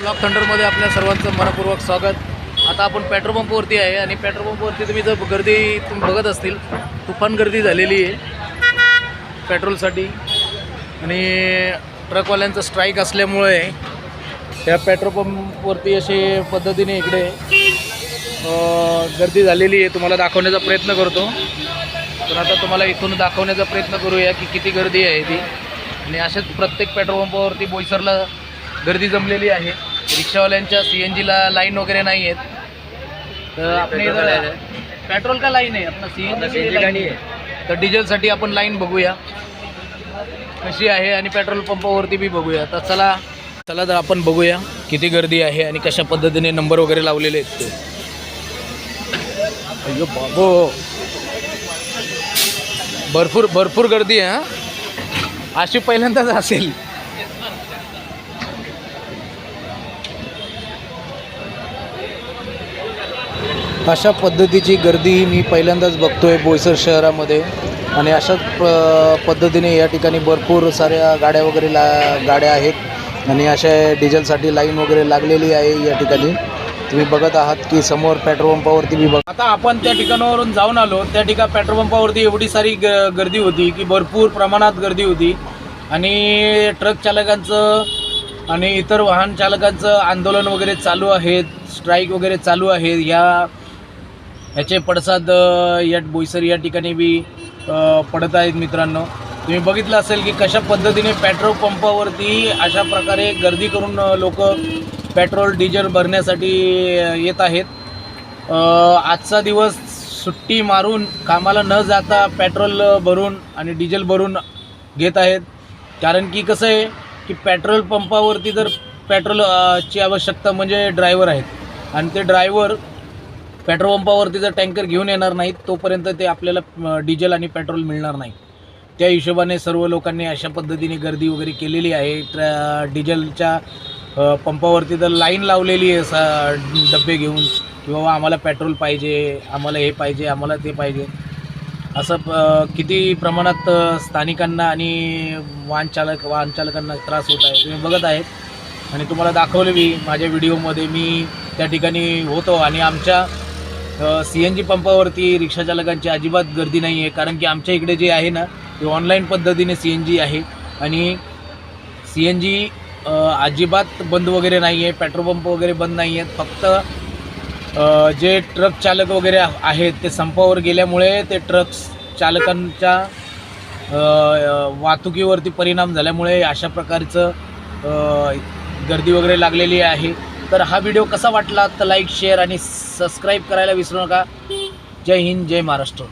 Block थंडरमध्ये आपल्या सर्वांचं मनपूर्वक स्वागत. आता आपण पेट्रोल पंपवरती आहे आणि पेट्रोल पंपवरती तुम्ही जर गर्दी तुम्ही बघत असतील तुफान गर्दी झालेली आहे. पेट्रोलसाठी आणि ट्रकवाल्यांचं स्ट्राईक असल्यामुळे त्या पेट्रोल पंपवरती असे पद्धतीने इकडे गर्दी झालेली आहे. तुम्हाला दाखवण्याचा प्रयत्न करतो. तर आता तुम्हाला इथून दाखवण्याचा प्रयत्न करूया की किती गर्दी आहे ती. आणि अशाच प्रत्येक पेट्रोल पंपावरती बोईसरला गर्दी जमलेली आहे. रिक्षावाल्यांच्या सी एन जीला लाईन वगैरे नाही आहेत. तर आपण इथं पेट्रोल का लाईन आहे? आपलं सी एन जी गाडी आहे. तर डिझेलसाठी आपण लाईन बघूया. कशी आहे आणि पेट्रोल पंपावरती बी बघूया. तर चला चला तर आपण बघूया किती गर्दी आहे आणि कशा पद्धतीने नंबर वगैरे लावलेले आहेत ते. अय्यो बाबो. भरपूर भरपूर गर्दी आहे हा. अशी पहिल्यांदाच असेल. अशा पद्धतीची गर्दी मी पहिल्यांदाच बघतो आहे बोईसर शहरामध्ये. आणि अशाच प पद्धतीने या ठिकाणी भरपूर साऱ्या गाड्या वगैरे ला गाड्या आहेत. आणि अशा डिझेलसाठी लाईन वगैरे लागलेली आहे या ठिकाणी. तुम्ही बघत आहात की समोर पेट्रोल पंपावरती मी बघ आता आपण त्या ठिकाणावरून जाऊन आलो. त्या ठिकाण पेट्रोल पंपावरती एवढी सारी ग गर्दी होती की भरपूर प्रमाणात गर्दी होती. आणि ट्रक चालकांचं आणि इतर वाहन चालकांचं आंदोलन वगैरे चालू आहेत. स्ट्राईक वगैरे चालू आहे या ह्याचे पडसाद या बोईसर या ठिकाणी बी पडत आहेत मित्रांनो. तुम्ही बघितलं असेल की कशा पद्धतीने पेट्रोल पंपावरती अशा प्रकारे गर्दी करून लोक पेट्रोल डिझेल भरण्यासाठी येत आहेत. आजचा दिवस सुट्टी मारून कामाला न जाता पेट्रोल भरून आणि डिझेल भरून घेत आहेत. कारण की कसं आहे की पेट्रोल पंपावरती जर पेट्रोल ची आवश्यकता म्हणजे ड्रायव्हर आहेत. आणि ते ड्रायव्हर पेट्रोल पंपावरती जर टँकर घेऊन येणार नाहीत तोपर्यंत ते आपल्याला डिझेल आणि पेट्रोल मिळणार नाही. त्या हिशोबाने सर्व लोकांनी अशा पद्धतीने गर्दी वगैरे केलेली आहे. ट्र डिझेलच्या पंपावरती तर लाईन लावलेली आहे सा डबे घेऊन की बाबा आम्हाला पेट्रोल पाहिजे आम्हाला हे पाहिजे आम्हाला ते पाहिजे. असं किती प्रमाणात स्थानिकांना आणि वाहनचालक वाहनचालकांना त्रास होत आहे तुम्ही बघत आहेत. आणि तुम्हाला दाखवलं मी माझ्या व्हिडिओमध्ये मी त्या ठिकाणी होतो आणि आमच्या सी एन जी पंपावरती रिक्षा चालकांची अजिबात गर्दी नाही आहे कारण की आमच्या इकडे जे आहे ना ते ऑनलाईन पद्धतीने सी एन जी आहे. आणि सी एन जी अजिबात बंद वगैरे नाही आहे पेट्रोल पंप वगैरे बंद नाही आहेत फक्त जे ट्रक चालक वगैरे आहेत ते संपावर गेल्यामुळे ते ट्रक्स चालकांच्या वाहतुकीवरती परिणाम झाल्यामुळे अशा प्रकारचं गर्दी वगैरे लागलेली आहे. तर हा व्हिडिओ कसा वाटला तर लाईक शेअर आणि सबस्क्राईब करायला विसरू नका. जय हिंद जय महाराष्ट्र.